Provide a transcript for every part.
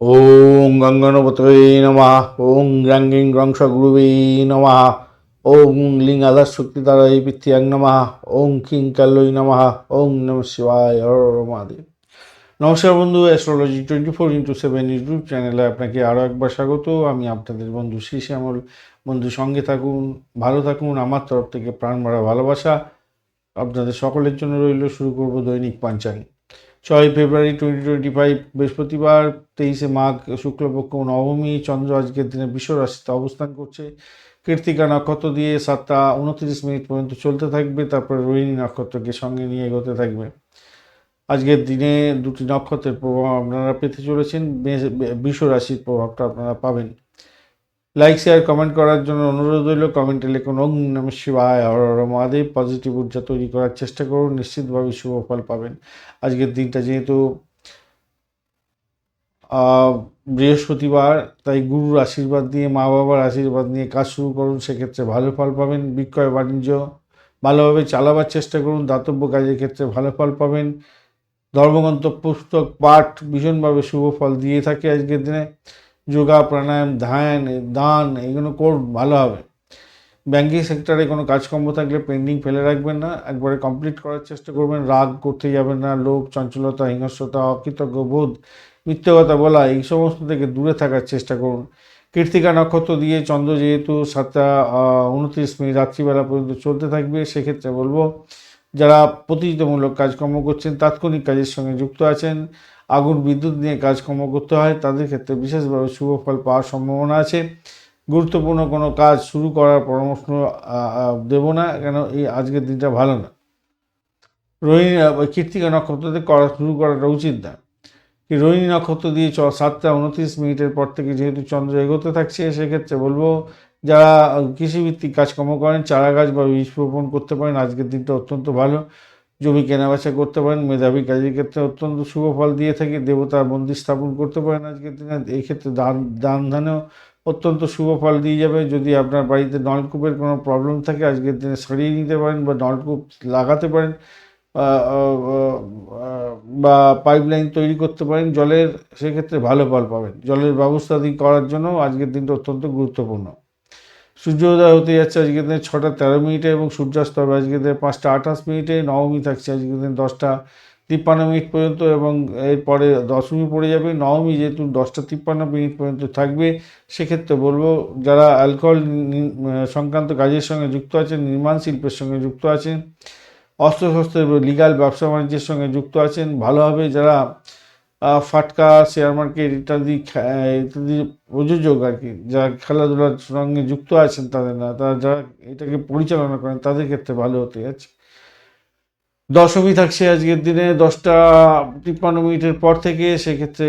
ওং গঙ্গনপতয়ে নমঃ। ওং গ্রাঙ্গিং গ্রংশ গুরুবে নমঃ। ওং লিং আদার শক্তি দ্বারাই পৃথ্বীয়াং নমঃ। ওং কিং কাল্লই নমঃ ওং নম শিবায় মহাদেব। নমস্কার বন্ধু astrology twenty four into seven YouTube চ্যানেলে আপনাকে আরও একবার স্বাগত। আমি আপনাদের বন্ধু শ্রী শ্যামল বন্ধু, সঙ্গে থাকুন, ভালো থাকুন, আমার তরফ থেকে প্রাণ ভরা ভালোবাসা। আপনাদের সকলের জন্য রইল, শুরু করব দৈনিক পাঞ্চাং ছয় ফেব্রুয়ারি টোয়েন্টি টোয়েন্টি ফাইভ বৃহস্পতিবার তেইশে মাঘ শুক্লপক্ষ নবমী চন্দ্র আজকের দিনে রাশিতে অবস্থান করছে কৃত্তিকা নক্ষত্র দিয়ে সাতটা উনত্রিশ মিনিট পর্যন্ত চলতে থাকবে তারপরে রোহিণী নক্ষত্রকে সঙ্গে নিয়ে এগোতে থাকবে আজকের দিনে দুটি নক্ষত্রের প্রভাব আপনারা পেতে চলেছেন বিশ্ব রাশির প্রভাবটা আপনারা পাবেন লাইক শেয়ার কমেন্ট করার জন্য অনুরোধ রইল। কমেন্টে লিখুন, ওং নম শিবায়, হর হর মহাদেব পজিটিভ ঊর্জা তৈরি করার চেষ্টা করুন, নিশ্চিতভাবে শুভ ফল পাবেন। আজকের দিনটা যেহেতু বৃহস্পতিবার, তাই গুরুর আশীর্বাদ নিয়ে, মা বাবার আশীর্বাদ নিয়ে কাজ শুরু করুন, সেক্ষেত্রে ভালো ফল পাবেন, বিক্রয় বাণিজ্য ভালোভাবে চালাবার চেষ্টা করুন, দাতব্য কাজের ক্ষেত্রে ভালো ফল পাবেন। ধর্মগ্রন্থ, পুস্তক, পাঠ ভীষণভাবে শুভ ফল দিয়ে থাকে আজকের দিনে। যোগা, প্রাণায়াম, ধ্যান, দান এগুলো করুন ভালো হবে। ব্যাঙ্কিং সেক্টরে কোনো কাজকর্ম থাকলে পেন্ডিং ফেলে রাখবেন না। একবারে কমপ্লিট করার চেষ্টা করবেন। রাগ করতে যাবেন না। লোভ, চঞ্চলতা, হিংস্রতা, অকৃতজ্ঞ বোধ, মিথ্যে কথা বলা, এই সমস্ত থেকে দূরে থাকার চেষ্টা করুন। কীর্তিকা নক্ষত্র দিয়ে চন্দ্র যেহেতু সাতটা উনত্রিশ মিনিট রাত্রিবেলা পর্যন্ত চলতে থাকবে, সেক্ষেত্রে বলব, যারা প্রতিযোগিতামূলক কাজকর্ম করছেন, তাৎক্ষণিক কাজের সঙ্গে যুক্ত আছেন আগুন বিদ্যুৎ নিয়ে কাজকর্ম করতে হয়। তাদের ক্ষেত্রে বিশেষভাবে শুভ ফল পাওয়ার সম্ভাবনা আছে। গুরুত্বপূর্ণ কোনো কাজ শুরু করার পরামর্শ দেব না কেন এই আজকের দিনটা ভালো না। রোহিণী আহ, কৃত্তিকা নক্ষত্রতে করা শুরু করাটা উচিত না। কি রোহিণী নক্ষত্র দিয়ে চ সাতটা উনত্রিশ মিনিটের পর থেকে যেহেতু চন্দ্র এগোতে থাকছে সেক্ষেত্রে বলব যারা কৃষিভিত্তিক কাজকর্ম করেন চারা গাছ বা বীজ বপন করতে পারেন আজকের দিনটা অত্যন্ত ভালো। জমি কেনাবেচা করতে পারেন, মেধাবী কাজের ক্ষেত্রে অত্যন্ত শুভ ফল দিয়ে থাকে দেবতার মন্দির স্থাপন করতে পারেন আজকের দিনে। এই ক্ষেত্রে দান দান ধানেও অত্যন্ত শুভ ফল দিয়ে যাবে। যদি আপনার বাড়িতে নলকূপের কোনো প্রবলেম থাকে, আজকের দিনে সরিয়ে নিতে পারেন বা নলকূপ লাগাতে পারেন বা পাইপ লাইন তৈরি করতে পারেন, জলের সেক্ষেত্রে ভালো ফল পাবেন। জলের ব্যবস্থা করার জন্য আজকের দিনটা অত্যন্ত গুরুত্বপূর্ণ। সূর্যোদয় হতে যাচ্ছে আজকের দিনে ছটা তেরো মিনিটে এবং সূর্যাস্ত হবে আজকের দিনে পাঁচটা আঠাশ মিনিটে, নবমী থাকছে আজকের দিন দশটা তিপ্পান্ন মিনিট পর্যন্ত এবং এরপরে দশমী পড়ে যাবে। নবমী যেহেতু দশটা তিপ্পান্ন মিনিট পর্যন্ত থাকবে, সেক্ষেত্রে বলব যারা অ্যালকোহল সংক্রান্ত কাজের সঙ্গে যুক্ত আছেন, নির্মাণ শিল্পের সঙ্গে যুক্ত আছেন অস্ত্র অস্ত্রশস্ত্রের লিগাল ব্যবসা বাণিজ্যের সঙ্গে যুক্ত আছেন, ভালোভাবে যারা ফাটকা শেয়ার মার্কেট ইত্যাদি ইত্যাদি প্রযোজক আর কি, যারা খেলাধুলার সঙ্গে যুক্ত আছেন তাদের না, তারা যারা এটাকে পরিচালনা করেন তাদের ক্ষেত্রে ভালো হতে যাচ্ছে। দশমী থাকছে আজকের দিনে দশটা তিপ্পান্ন মিনিটের পর থেকে সেক্ষেত্রে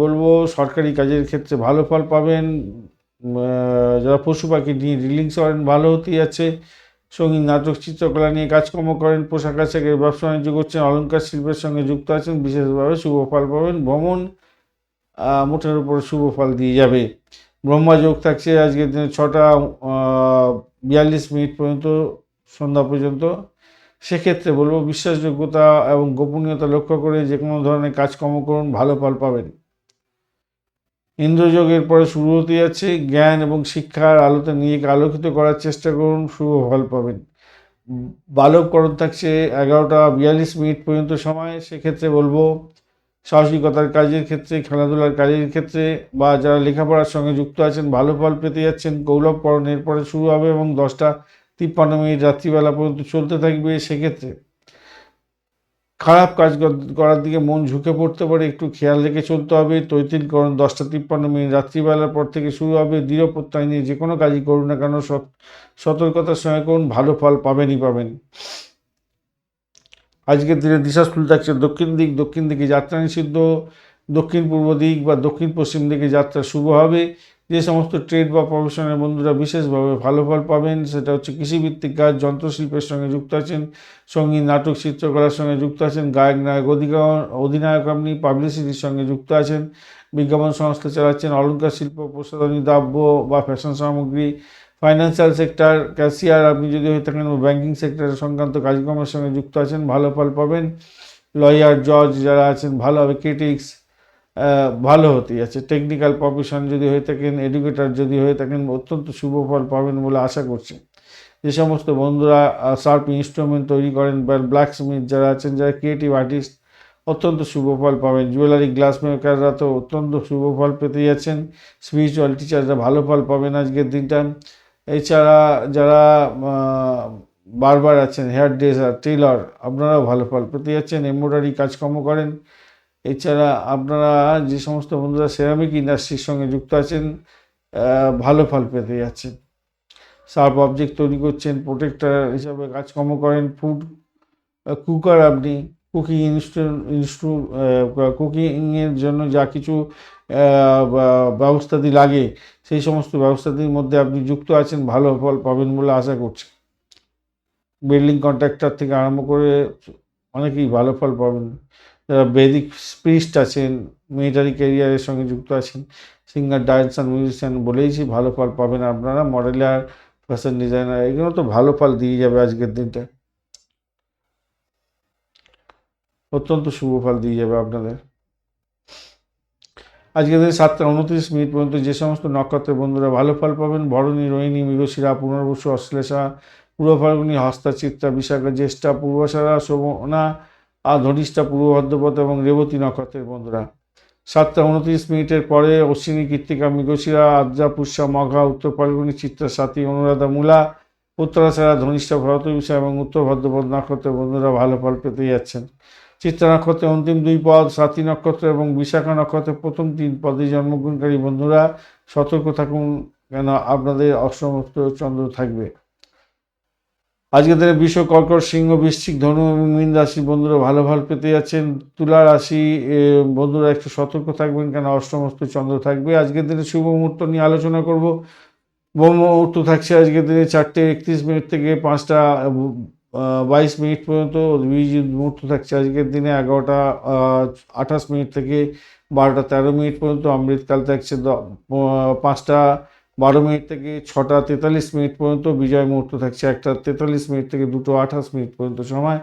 বলব সরকারি কাজের ক্ষেত্রে ভালো ফল পাবেন। যারা পশু পাখি নিয়ে রিলিংস করেন ভালো হতে যাচ্ছে। সংগীত, নাটক, চিত্রকলা নিয়ে কাজকর্ম করেন, পোশাক আশাকের ব্যবসা বাণিজ্য করছেন অলঙ্কার শিল্পের সঙ্গে যুক্ত আছেন, বিশেষভাবে শুভ ফল পাবেন। ভ্রমণ মোটের উপর শুভ ফল দিয়ে যাবে। ব্রহ্মাযোগ থাকছে আজকের দিনে ছটা বিয়াল্লিশ মিনিট পর্যন্ত, সন্ধ্যা পর্যন্ত। সেক্ষেত্রে বলব বিশ্বাসযোগ্যতা এবং গোপনীয়তা লক্ষ্য করে যে কোনো ধরনের কাজকর্ম করুন, ভালো ফল পাবেন। ইন্দ্রযোগের পরে শুরু হতে যাচ্ছে। জ্ঞান এবং শিক্ষার আলোতে নিজেকে আলোকিত করার চেষ্টা করুন শুভ ফল পাবেন। উম, বালককরণ থাকছে এগারোটা বিয়াল্লিশ মিনিট পর্যন্ত সময় সেক্ষেত্রে বলব সাহসিকতার কাজের ক্ষেত্রে খেলাধুলার কাজের ক্ষেত্রে বা যারা লেখাপড়ার সঙ্গে যুক্ত আছেন ভালো ফল পেতে যাচ্ছেন। গৌরবকরণ এরপরে শুরু হবে এবং দশটা তিপ্পান্ন মিনিট রাত্রিবেলা পর্যন্ত চলতে থাকবে সেক্ষেত্রে। খারাপ কাজ করার দিকে মন ঝুঁকে পড়তে পারে, একটু খেয়াল রেখে চলতে হবে তৈতিলকরণ দশটা তিপ্পান্ন মিনিট রাত্রিবেলার পর থেকে শুরু হবে, দৃঢ় প্রত্যয় নিয়ে যে কোনো কাজই করুন না কেন, সত- সতর্কতার সঙ্গে করুন, ভালো ফল পাবেনই পাবেন। আজকের দিনে দিশা স্কুল থাকছে দক্ষিণ দিক, দক্ষিণ দিকে যাত্রা নিষিদ্ধ। দক্ষিণ পূর্ব দিক বা দক্ষিণ পশ্চিম দিকে যাত্রা শুভ হবে। যে সমস্ত ট্রেড বা প্রফেশনের বন্ধুরা বিশেষভাবে ভালো ফল পাবেন, সেটা হচ্ছে কৃষিভিত্তিক কাজ যন্ত্রশিল্পের সঙ্গে যুক্ত আছেন, সংগীত, নাটক, চিত্রকলার সঙ্গে যুক্ত আছেন, গায়ক, নায়ক অধিনায়ক আপনি, পাবলিসিটির সঙ্গে যুক্ত আছেন, বিজ্ঞাপন সংস্থা চালাচ্ছেন অলঙ্কার শিল্প, প্রসাধনী, দ্রব্য বা ফ্যাশন সামগ্রী ফাইন্যান্সিয়াল সেক্টর ক্যাশিয়ার আপনি যদি হয়ে থাকেন ব্যাঙ্কিং সেক্টর সংক্রান্ত কাজকর্মের সঙ্গে যুক্ত আছেন, ভালো ফল পাবেন। লয়ার জজ যারা আছেন, ভালো হবে ক্রিটিক্স ভালো হতে যাচ্ছে টেকনিক্যাল প্রফেশন যদি হয়ে থাকেন এডুকেটর যদি হয়ে থাকেন, অত্যন্ত শুভ ফল পাবেন বলে আশা করছি। যে সমস্ত বন্ধুরা শার্প ইনস্ট্রুমেন্ট তৈরি করেন, বা ব্ল্যাক স্মিথ যারা আছেন, যারা ক্রিয়েটিভ আর্টিস্ট অত্যন্ত শুভ ফল পাবেন। জুয়েলারি গ্লাস মেকাররা তো অত্যন্ত শুভ ফল পেতে যাচ্ছেন স্পিরিচুয়াল টিচাররা ভালো ফল পাবেন আজকের দিনটা। এছাড়া যারা বারবার আছেন হেয়ার ড্রেসার টেলর আপনারাও ভালো ফল পেতে যাচ্ছেন এমব্রয়ডারি কাজকর্ম করেন। এছাড়া আপনারা যে সমস্ত বন্ধুরা সেরামিক ইন্ডাস্ট্রির সঙ্গে যুক্ত আছেন ভালো ফল পেতে যাচ্ছেন। শার্প অবজেক্ট তৈরি করছেন প্রোটেক্টর হিসাবে কাজকর্ম করেন ফুড কুকার আপনি কুকিং ইনস্টু ইনস্টু কুকিংয়ের জন্য যা কিছু ব্যবস্থাদি লাগে, সেই সমস্ত ব্যবস্থাদির মধ্যে আপনি যুক্ত আছেন, ভালো ফল পাবেন বলে আশা করছি। বিল্ডিং কন্ট্রাক্টর থেকে আরম্ভ করে অনেকেই ভালো ফল পাবেন। যারা বেদিক স্পিরিস্ট আছেন, মিলিটারি ক্যারিয়ারের সঙ্গে যুক্ত আছেন, সিঙ্গার, ডান্সার, মিউজিশিয়ান বলেইছি, ভালো ফল পাবেন আপনারা, মডেলার, ফ্যাশন ডিজাইনার, এগুলো তো ভালো ফল দিয়ে যাবে আজকের দিনটা। অত্যন্ত শুভ ফল দিয়ে যাবে আপনাদের। আজকের দিন সাতটা উনত্রিশ মিনিট পর্যন্ত যে সমস্ত নক্ষত্রের বন্ধুরা ভালো ফল পাবেন, ভরণী, রোহিণী মৃগশিরা পুনর্বসু অশ্লেষা পূর্ব ফাল্গুনী হস্তা, চিত্রা, বিশাখা, জ্যেষ্ঠা পূর্বসারা শোভনা আর ধনিষ্ঠা পূর্ব ভদ্রপথ এবং রেবতী নক্ষত্রের বন্ধুরা। সাতটা উনত্রিশ মিনিটের পরে অশ্বিনী, কৃত্তিকা, মৃগশিরা, আদ্রা, পুষ্যা, মঘা, উত্তর ফাল্গুনী চিত্রা, সাথী, অনুরাধা, মূলা উত্তরাশারা ধনিষ্ঠা, ভরত বিষয় এবং উত্তর ভদ্রপদ নক্ষত্রের বন্ধুরা ভালো ফল পেতে যাচ্ছেন। চিত্রা নক্ষত্রের অন্তিম দুই পদ, সাথী নক্ষত্র এবং বিশাখা নক্ষত্রের প্রথম তিন পদে জন্মগ্রহণকারী বন্ধুরা, সতর্ক থাকুন, কেন আপনাদের অসমস্ত চন্দ্র থাকবে। আজকের দিনে বিশ্ব কর্কট সিংহ বৃশ্চিক ধনু এবং মীন রাশির বন্ধুরা ভালো ভালো পেতে যাচ্ছেন। তুলা রাশি বন্ধুরা একটু সতর্ক থাকবেন কেন? অষ্টমস্ত চন্দ্র থাকবে। আজকের দিনে শুভ মুহূর্ত নিয়ে আলোচনা করব। ব্রহ্ম মুহূর্ত থাকছে আজকের দিনে চারটে একত্রিশ মিনিট থেকে পাঁচটা বাইশ মিনিট পর্যন্ত। অভিজিৎ মুহূর্ত থাকছে আজকের দিনে এগারোটা আঠাশ মিনিট থেকে বারোটা তেরো মিনিট পর্যন্ত। অমৃতকাল থাকছে পাঁচটা বারো মিনিট থেকে ছটা তেতাল্লিশ মিনিট পর্যন্ত বিজয় মুহূর্ত থাকছে। একটা তেতাল্লিশ মিনিট থেকে দুটো আঠাশ মিনিট পর্যন্ত সময়।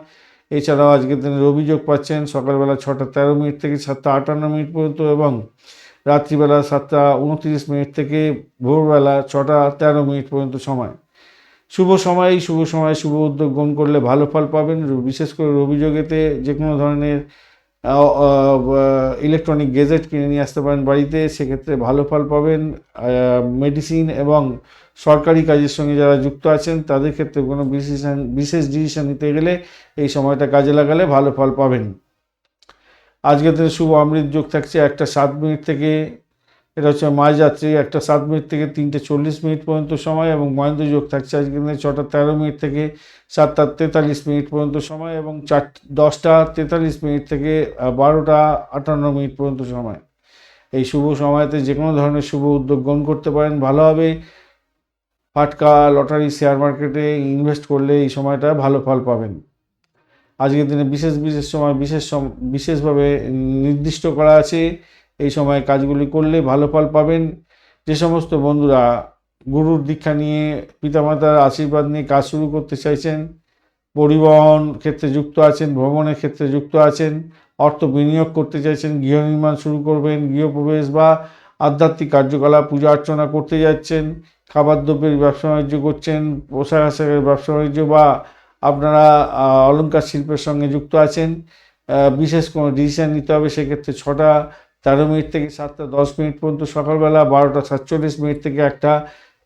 এছাড়াও আজকের দিনে অভিযোগ পাচ্ছেন সকালবেলা ছটা তেরো মিনিট থেকে সাতটা আটান্ন মিনিট পর্যন্ত এবং রাত্রিবেলা সাতটা উনত্রিশ মিনিট থেকে ভোরবেলা ছটা তেরো মিনিট পর্যন্ত সময়। শুভ সময় শুভ সময়, শুভ উদ্যোগ গ্রহণ করলে ভালো ফল পাবেন। বিশেষ করে অভিযোগেতে যে কোনো ধরনের ইলেকট্রনিক গেজেট কিনে নিয়ে আসতে পারেন বাড়িতে, সেক্ষেত্রে ভালো ফল পাবেন। মেডিসিন এবং সরকারি কাজের সঙ্গে যারা যুক্ত আছেন, তাদের ক্ষেত্রে কোনো বিশেষ বিশেষ ডিসিশন নিতে গেলে এই সময়টা কাজে লাগালে ভালো ফল পাবেন। আজকের দিনে শুভ অমৃত যোগ থাকছে একটা সাত মিনিট থেকে এটা হচ্ছে মাঝ যাত্রী একটা সাত মিনিট থেকে তিনটে চল্লিশ মিনিট পর্যন্ত সময় এবং মহেন্দ্র যোগ থাকছে আজকের দিনে ছটা তেরো মিনিট থেকে সাতটা তেতাল্লিশ মিনিট পর্যন্ত সময় এবং চার, দশটা তেতাল্লিশ মিনিট থেকে বারোটা আটান্ন মিনিট পর্যন্ত সময়। এই শুভ সময়তে যে কোনো ধরনের শুভ উদ্যোগ গ্রহণ করতে পারেন। ভালো হবে। ফাটকা, লটারি, শেয়ার মার্কেটে ইনভেস্ট করলে এই সময়টা ভালো ফল পাবেন। আজকের দিনে বিশেষ বিশেষ সময়, বিশেষ বিশেষভাবে নির্দিষ্ট করা আছে। এই সময় কাজগুলি করলে ভালো ফল পাবেন। যে সমস্ত বন্ধুরা গুরুর দীক্ষা নিয়ে পিতামাতার আশীর্বাদ নিয়ে কাজ শুরু করতে চাইছেন, পরিবহন ক্ষেত্রে যুক্ত আছেন, ভ্রমণের ক্ষেত্রে যুক্ত আছেন, অর্থ বিনিয়োগ করতে চাইছেন, গৃহ নির্মাণ শুরু করবেন, গৃহপ্রবেশ বা আধ্যাত্মিক কার্যকলাপ, পূজা অর্চনা করতে যাচ্ছেন খাবার দ্রব্যের ব্যবসা বাণিজ্য করছেন, পোশাক আশাকের ব্যবসা বাণিজ্য বা আপনারা অলঙ্কার শিল্পের সঙ্গে যুক্ত আছেন। বিশেষ কোনো ডিসিশন নিতে হবে, সেক্ষেত্রে ছটা তেরো মিনিট থেকে সাতটা, দশ মিনিট পর্যন্ত সকালবেলা, বারোটা সাতচল্লিশ মিনিট থেকে একটা,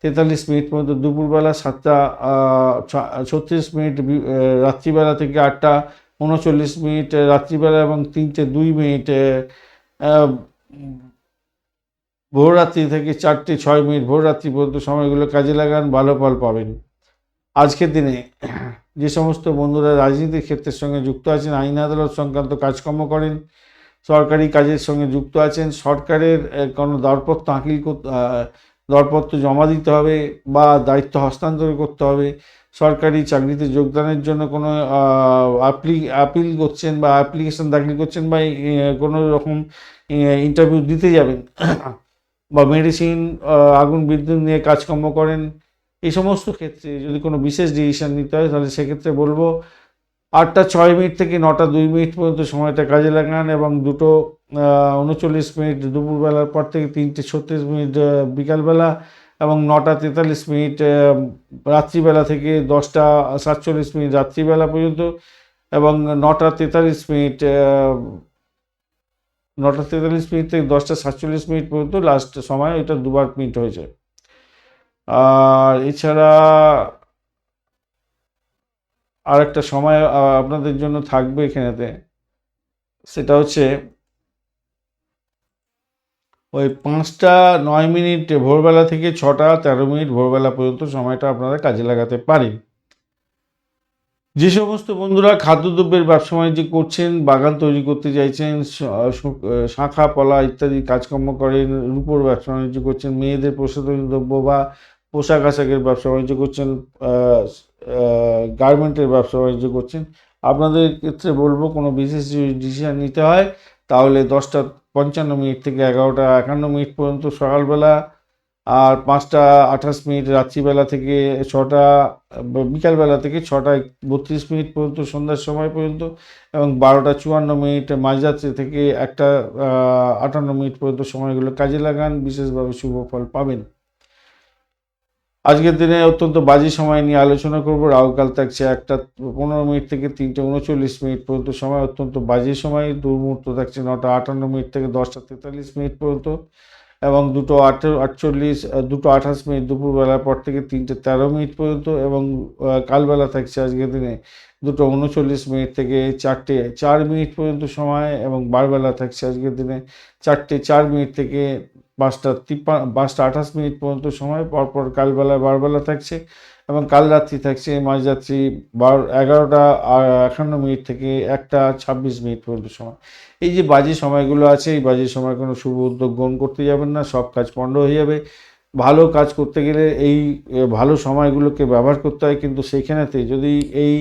তেতাল্লিশ মিনিট পর্যন্ত দুপুরবেলা সাতটা ছত্রিশ মিনিট রাত্রিবেলা থেকে আটটা, উনচল্লিশ মিনিট রাত্রিবেলা এবং তিনটে দুই মিনিট ভোররাত্রি থেকে চারটে ছয় মিনিট ভোররাত্রি পর্যন্ত সময়গুলো কাজে লাগান, ভালো ফল পাবেন। আজকের দিনে যে সমস্ত বন্ধুরা রাজনীতির ক্ষেত্রের সঙ্গে যুক্ত আছেন, আইন আদালত সংক্রান্ত কাজকর্ম করেন সরকারি কাজের সঙ্গে যুক্ত আছেন। সরকারের কোনো দরপত্র, আকিল দরপত্র জমা দিতে হবে বা দায়িত্ব হস্তান্তর করতে হবে। সরকারি চাকরিতে যোগদানের জন্য কোনো আপ্লি, আপিল করছেন বা অ্যাপ্লিকেশন দাখিল করছেন বা কোনো রকম ইন্টারভিউ দিতে যাবেন বা মেডিসিন আগুন বিদ্যুৎ নিয়ে কাজকর্ম করেন। এই সমস্ত ক্ষেত্রে যদি কোনো বিশেষ ডিসিশন নিতে হয়, তাহলে সেক্ষেত্রে বলব আটটা ছয় মিনিট থেকে নটা দুই মিনিট পর্যন্ত সময়টা কাজে লাগান এবং দুটো উনচল্লিশ মিনিট দুপুরবেলার পর থেকে তিনটে ছত্রিশ মিনিট বিকালবেলা এবং নটা তেতাল্লিশ মিনিট রাত্রিবেলা থেকে দশটা সাতচল্লিশ মিনিট রাত্রিবেলা পর্যন্ত এবং নটা তেতাল্লিশ মিনিট নটা তেতাল্লিশ মিনিট থেকে দশটা সাতচল্লিশ মিনিট পর্যন্ত লাস্ট সময় এটা দুবার মিনিট হয়েছে। আর এছাড়া আর একটা সময় আপনাদের জন্য থাকবে এখানেতে। সেটা হচ্ছে, ওই পাঁচটা নয় মিনিট, ভোরবেলা থেকে ছটা তেরো মিনিট ভোরবেলা পর্যন্ত সময়টা আপনারা কাজে লাগাতে পারেন। যে সমস্ত বন্ধুরা খাদ্যদ্রব্যের ব্যবসা বাণিজ্য করছেন, বাগান তৈরি করতে চাইছেন শাখা, পলা ইত্যাদি কাজকর্ম করেন, রূপোর ব্যবসা বাণিজ্য করছেন, মেয়েদের প্রসাধনী দ্রব্য বা পোশাক আশাকের ব্যবসা বাণিজ্য করছেন গার্মেন্টের ব্যবসা বাণিজ্য করছেন। আপনাদের ক্ষেত্রে বলব, কোনো বিশেষ ডিসিশন নিতে হয়, তাহলে দশটা পঞ্চান্ন মিনিট থেকে এগারোটা একান্ন মিনিট পর্যন্ত সকালবেলা আর পাঁচটা আঠাশ মিনিট রাত্রিবেলা থেকে ছটা, বিকালবেলা থেকে ছটা বত্রিশ মিনিট পর্যন্ত সন্ধ্যার সময় পর্যন্ত এবং বারোটা চুয়ান্ন মিনিট মাঝরাত্রি থেকে একটা আটান্ন মিনিট পর্যন্ত সময়গুলো কাজে লাগান। বিশেষভাবে শুভ ফল পাবেন। আজকের দিনে অত্যন্ত বাজে সময় নিয়ে আলোচনা করব। রাহুকাল থাকছে একটা পনেরো মিনিট থেকে তিনটে উনচল্লিশ মিনিট পর্যন্ত সময়, অত্যন্ত বাজে সময়। দুর্মুহূর্ত থাকছে নটা আটান্ন মিনিট থেকে দশটা তেতাল্লিশ মিনিট পর্যন্ত এবং দুটো আট আটচল্লিশ দুটো আঠাশ মিনিট দুপুরবেলার পর থেকে তিনটে তেরো মিনিট পর্যন্ত এবং কালবেলা থাকছে আজকের দিনে দুটো উনচল্লিশ মিনিট থেকে চারটে চার মিনিট পর্যন্ত সময় এবং বারবেলা থাকছে আজকের দিনে চারটে চার মিনিট থেকে পাঁচটা তিপ্পা পাঁচটা আঠাশ মিনিট পর্যন্ত সময়, পরপর কালবেলা বারবেলা থাকছে এবং কাল রাত্রি থাকছে মাঝরাত্রি বারো, এগারোটা একান্ন মিনিট থেকে একটা ছাব্বিশ মিনিট পর্যন্ত সময়। এই যে বাজে সময়গুলো আছে, এই বাজে সময় কোনো শুভ উদ্যোগ গ্রহণ করতে যাবেন না, সব কাজ পণ্ড হয়ে যাবে। ভালো কাজ করতে গেলে এই ভালো সময়গুলোকে ব্যবহার করতে হয়, কিন্তু সেইখানেতে যদি এই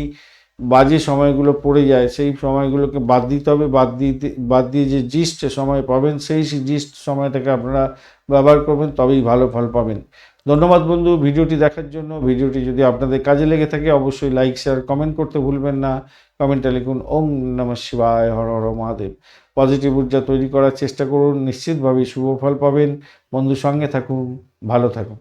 বাজে সময়গুলো পড়ে যায়, সেই সময়গুলোকে বাদ দিতে হবে। বাদ দিতে, বাদ দিয়ে যে জিস্ট সময় পাবেন, সেই জিস্ট সময়টাকে আপনারা ব্যবহার করবেন, তবেই ভালো ফল পাবেন। ধন্যবাদ বন্ধু ভিডিওটি দেখার জন্য। ভিডিওটি যদি আপনাদের কাজে লেগে থাকে, অবশ্যই লাইক, শেয়ার, কমেন্ট করতে ভুলবেন না। কমেন্টে লিখুন, ওম নমঃ শিবায়, হর হর মহাদেব। পজিটিভ ঊর্জা তৈরি করার চেষ্টা করুন, নিশ্চিতভাবেই শুভ ফল পাবেন। বন্ধু সঙ্গে থাকুন, ভালো থাকুন।